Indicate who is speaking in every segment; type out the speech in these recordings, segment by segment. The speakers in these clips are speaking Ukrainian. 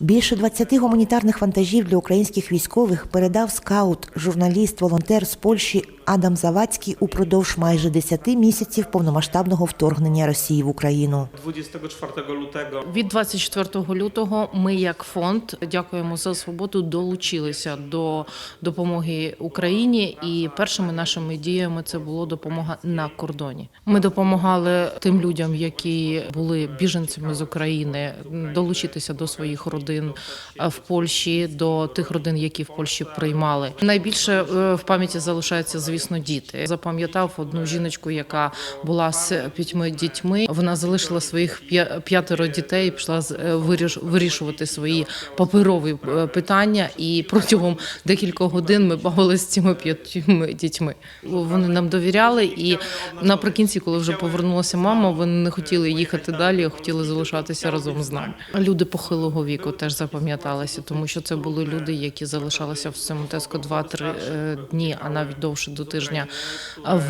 Speaker 1: Більше 20 гуманітарних вантажів для українських військових передав скаут, журналіст, волонтер з Польщі Адам Завадський упродовж майже 10 місяців повномасштабного вторгнення Росії в Україну.
Speaker 2: 24 лютego
Speaker 3: Від 24 лютого ми, як фонд, дякуємо за свободу, долучилися до допомоги Україні. І першими нашими діями це було допомога на кордоні. Ми допомагали тим людям, які були біженцями з України, долучитися до своїх родин е, в Польщі, до тих родин, які в Польщі приймали. Найбільше е, в пам'яті залишається залишаються, звісно, діти. Запам'ятав одну жіночку, яка була з п'ятьми дітьми. Вона залишила своїх п'я- п'ятеро дітей, і пішла е, вирішувати свої паперові е, питання. І протягом декількох годин ми бавилися з цими п'ятьми дітьми. Вони нам довіряли, і наприкінці, коли вже повернулася мама, вони не хотіли їхати далі, а хотіли залишатися разом з нами. Люди похилого віку теж запам'яталися, тому що це були люди, які залишалися в цьому теску 2-3 е, дні, а навіть довше до тижня.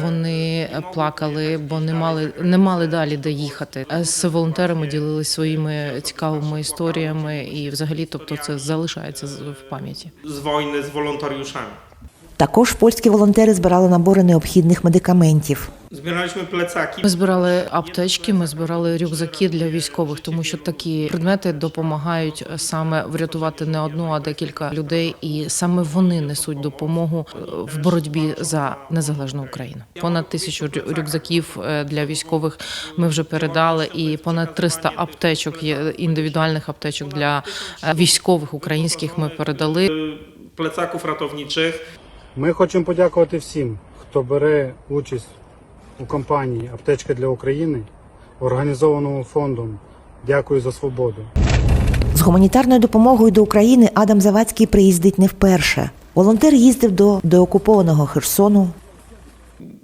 Speaker 3: Вони плакали, бо не мали не мали далі де їхати. З волонтерами ділилися своїми цікавими історіями, і взагалі, тобто, це залишається в пам'яті.
Speaker 2: з війни з wolontariuszami.
Speaker 1: Також польські волонтери збирали набори необхідних медикаментів.
Speaker 2: Zbieraliśmy plecaki.
Speaker 3: Ми збирали аптечки, ми збирали рюкзаки для військових, тому що такі предмети допомагають саме врятувати не одну, а декілька людей, і саме вони несуть допомогу е, в боротьбі за незалежну Україну. Понад тисячу рюкзаків е, для військових ми вже передали, і понад 300 аптечок є індивідуальних аптечок для е, військових українських. Ми передали.
Speaker 2: Plecaków ratowniczych.
Speaker 4: Ми хочемо подякувати всім, хто бере участь у кампанії Аптечка для України, організованому фондом Дякую за свободу.
Speaker 1: З гуманітарною допомогою до України Адам Завадський приїздить не вперше. Волонтер їздив до деокупованого Херсону,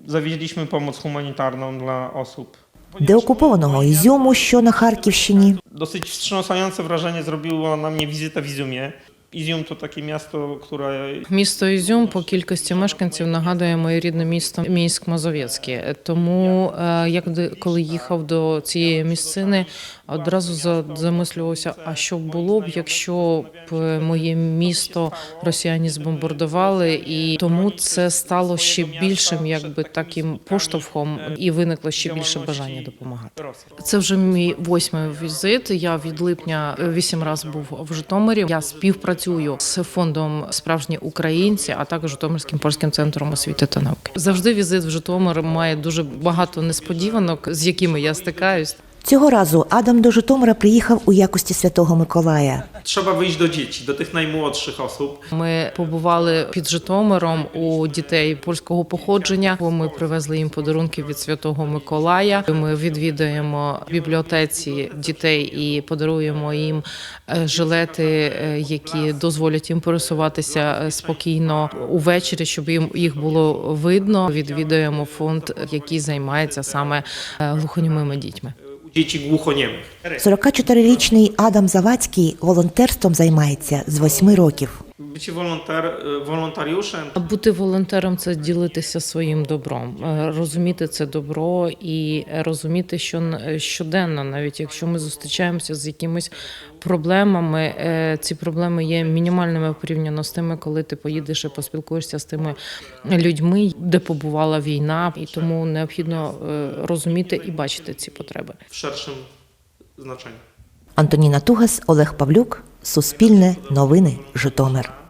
Speaker 2: Zawieźliśmy pomoc humanitarną dla osób.
Speaker 1: деокупованого Ізюму, що на Харківщині.
Speaker 2: Dosyć wstrząsające wrażenie zrobiła na mnie wizyta w Izumie. Izium to takie miasto, które
Speaker 3: Місто Ізюм по кількості мешканців нагадує моє рідне місто Мінськ Мазовецьке. Тому е, як коли їхав до цієї місцини, одразу за- замислювався, а що було б, якщо б моє місто росіяни збомбардували, і тому це стало ще більшим, якби таким поштовхом, і виникло ще більше бажання допомагати. Це вже мій восьмий візит. Я від липня вісім разів був в Житомирі. Я співпрацюю з фондом Справжні українці, а також Житомирським польським центром освіти та науки. Завжди візит в Житомир має дуже багато несподіванок, з якими я стикаюсь.
Speaker 1: Цього разу Адам до Житомира приїхав у якості Святого Миколая.
Speaker 2: Trzeba wyjść do dzieci, do tych najmłodszych osób.
Speaker 3: Ми побували під Житомиром у дітей польського походження. бо Ми привезли їм подарунки від Святого Миколая. Ми відвідаємо бібліотеці дітей і подаруємо їм е, жилети, е, які дозволять їм пересуватися е, спокійно увечері, щоб їм їх було видно. Відвідаємо фонд, який займається саме глухонімими дітьми.
Speaker 2: Dzieci głuchoniemych.
Speaker 1: 44-річний Адам Завадський волонтерством займається з восьми років.
Speaker 2: Bycie wolonter, wolontariuszem
Speaker 3: Бути волонтером це ділитися своїм добром, е, розуміти це добро і розуміти, що н- щоденно, навіть якщо ми зустрічаємося з якимись проблемами, е, ці проблеми є мінімальними порівняно з тими, коли ти поїдеш і поспілкуєшся з тими людьми, де побувала війна, і тому необхідно е, розуміти і бачити ці потреби.
Speaker 2: w szerszym znaczeniu.
Speaker 1: Антоніна Тугас, Олег Павлюк, Суспільне, Новини, Житомир.